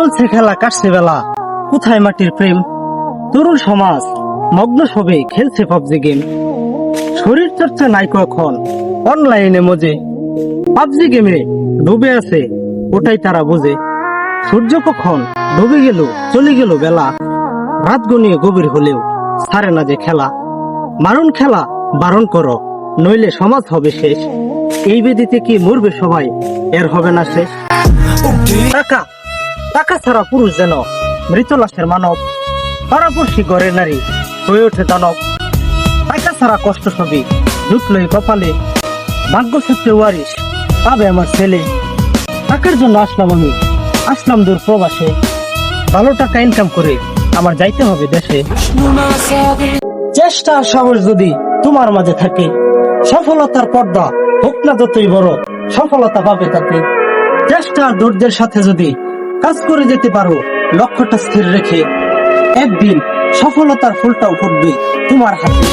চলছে খেলা কাটছে বেলা। কোথায় মাটির প্রেম? তরুণ সমাজ মগ্ন সবে খেলছে পাবজি গেম শরীর চর্চা নাই কখন? অনলাইনে মজে। পাবজি গেমে ডুবে আছে ওটাই তারা বোঝে। সূর্য কখন ডুবে গেল চলে গেল বেলা। রাত গনিয়ে গভীর হলেও ছাড়ে না যে খেলা। মারণ খেলা বারণ করো নইলে সমাজ হবে শেষ। এই বেদিতে কি মরবে সবাই এর হবে না শেষ। টাকা টাকা ছাড়া পুরুষ যেন মৃত লাশের মানব, পারাপর্শী গড়ে নারী হয়ে ওঠে দানব। টাকা ছাড়া কষ্ট সবই জুটলই কপালে ভাগ্য সূত্রে ওয়ারিস পাবে আমার ছেলে। টাকার জন্য আসলাম আমি, আসলাম দূর প্রবাসে। ভালো টাকা ইনকাম করে আমার যাইতে হবে দেশে। চেষ্টা আর সাহস যদি তোমার মাঝে থাকে, সফলতার পর্দা হোক না যতই বড়, সফলতা পাবে তাকে। চেষ্টা আর ধৈর্যের সাথে যদি কাজ করে যেতে পারো। লক্ষ্যটা স্থির রেখে একদিন সফলতার ফুলটাও ফুটবে তোমার হাতে।